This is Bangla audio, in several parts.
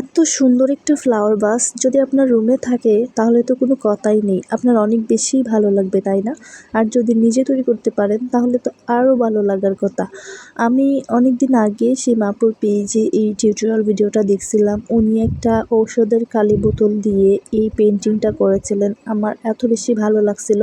এত সুন্দর একটা ফ্লাওয়ার বাস যদি আপনার রুমে থাকে, তাহলে তো কোনো কথাই নেই। আপনার অনেক বেশি ভালো লাগবে, তাই না? আর যদি নিজে তৈরি করতে পারেন, তাহলে তো আরও ভালো লাগার কথা। আমি অনেক দিন আগে সীমাপুর পেজে এই টিউটোরিয়াল ভিডিওটা দেখছিলাম। উনি একটা ঔষধের কালি বোতল দিয়ে এই পেন্টিংটা করেছিলেন। আমার এত বেশি ভালো লাগছিল।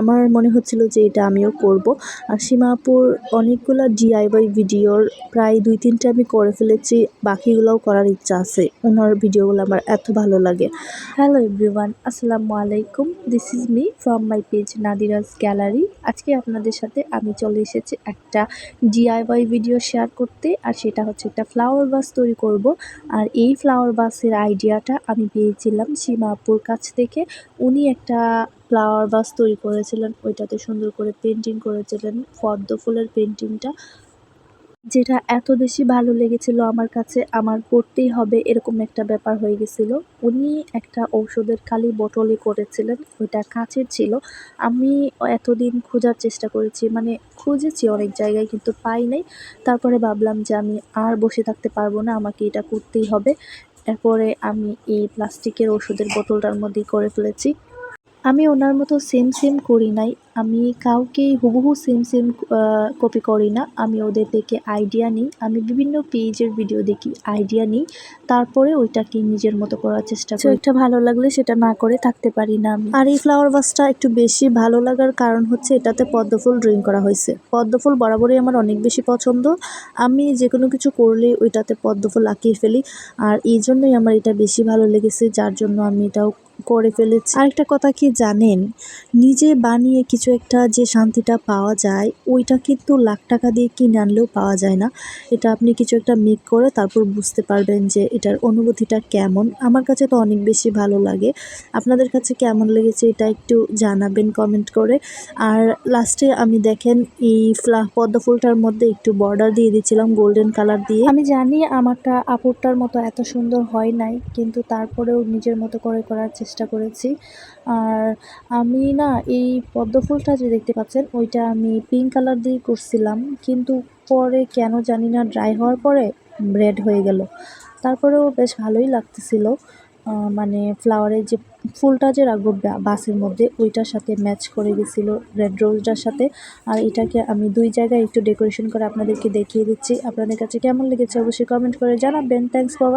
আমার মনে হচ্ছিল যে এটা আমিও করব। আর সীমাপুর অনেকগুলো ডিআইওয়াই ভিডিওর প্রায় দুই তিনটে আমি করে ফেলেছি, বাকিগুলোও করার ইচ্ছা আছে। ওনার ভিডিওগুলো আমার এত ভালো লাগে। হ্যালো এভরিওয়ান আসসালামু আলাইকুম। This is me from my page নাদিরাজ gallery আজকে আপনাদের সাথে আমি চলে এসেছি একটা ডিআইওয়াই ভিডিও শেয়ার করতে, আর সেটা হচ্ছে একটা ফ্লাওয়ার বাস তৈরি করব। আর এই ফ্লাওয়ার বাসের আইডিয়াটা আমি পেয়েছিলাম সীমা আপুর কাছ থেকে। উনি একটা ফ্লাওয়ার বাস তৈরি করেছিলেন, ওইটাতে সুন্দর করে পেন্টিং করেছিলেন, পদ্ম ফুলের পেন্টিংটা যেটা এত বেশি ভালো লেগেছিল আমার কাছে, আমার করতেই হবে এরকম একটা ব্যাপার হয়ে গেছিল। উনি একটা ঔষধের খালি বোতলে করেছিলেন, ওইটা কাঁচের ছিল। আমি এতদিন খোঁজার চেষ্টা করেছি মানে খুঁজেছি অনেক জায়গায় কিন্তু পাই নাই। তারপরে ভাবলাম যে আমি আর বসে থাকতে পারব না, আমাকে এটা করতেই হবে। এরপরে আমি এই প্লাস্টিকের ওষুধের বোতলটার মধ্যেই করে ফেলেছি। আমি ওনার মতো সেম সেম করি নাই। আমি কাউকেই হুবহু সেম সেম কপি করি না। আমি ওদের থেকে আইডিয়া নিই। আমি বিভিন্ন পেজের ভিডিও দেখি আইডিয়া নিই। তারপরে ওইটাকে নিজের মতো করার চেষ্টা করি। একটা ভালো লাগলে সেটা না করে থাকতে পারি না আমি। আর এই ফ্লাওয়ার বাসটা একটু বেশি ভালো লাগার কারণ হচ্ছে এটাতে পদ্মফুল ড্রয়িং করা হয়েছে। পদ্মফুল বরাবরই আমার অনেক বেশি পছন্দ। আমি যে কোনো কিছু করলে ওইটাতে পদ্মফুল আঁকিয়ে ফেলি। আর এই জন্যই আমার এটা বেশি ভালো লেগেছে। যার জন্য আমি এটাও করে ফেলেছি। আরেকটা কথা কি জানেন? নিজে বানিয়ে কিছু একটা যে শান্তিটা পাওয়া যায়, ওইটা কিন্তু লাখ টাকা দিয়ে কিনে আনলেও পাওয়া যায় না। এটা আপনি কিছু একটা মেক করে তারপর বুঝতে পারবেন যে এটার অনুভূতিটা কেমন। আমার কাছে তো অনেক বেশি ভালো লাগে। আপনাদের কাছে কেমন লেগেছে এটা একটু জানাবেন কমেন্ট করে। আর লাস্টে আমি দেখেন এই ফ্লা, পদ্ম ফুলটার মধ্যে একটু বর্ডার দিয়ে দিয়েছিলাম গোল্ডেন কালার দিয়ে। আমি জানি আমারটা আপুরটার মতো এত সুন্দর হয় নাই, কিন্তু তারপরেও নিজের মতো করে করার চেষ্টা করেছি। আর আমি না, এই পদ্ম ফুলটা যে দেখতে পাচ্ছেন, ওইটা আমি পিঙ্ক কালার দিয়ে করছিলাম। কিন্তু পরে কেন জানি না ড্রাই হওয়ার পরে রেড হয়ে গেল। তারপরেও বেশ ভালোই লাগতেছিল। মানে ফ্লাওয়ারের যে ফুলটা যে রাখব বাসের মধ্যে, ওইটার সাথে ম্যাচ করে গেছিল রেড রোজটার সাথে। আর এটাকে আমি দুই জায়গায় একটু ডেকোরেশন করে আপনাদেরকে দেখিয়ে দিচ্ছি। আপনাদের কাছে কেমন লেগেছে অবশ্যই কমেন্ট করে জানাবেন। Thanks for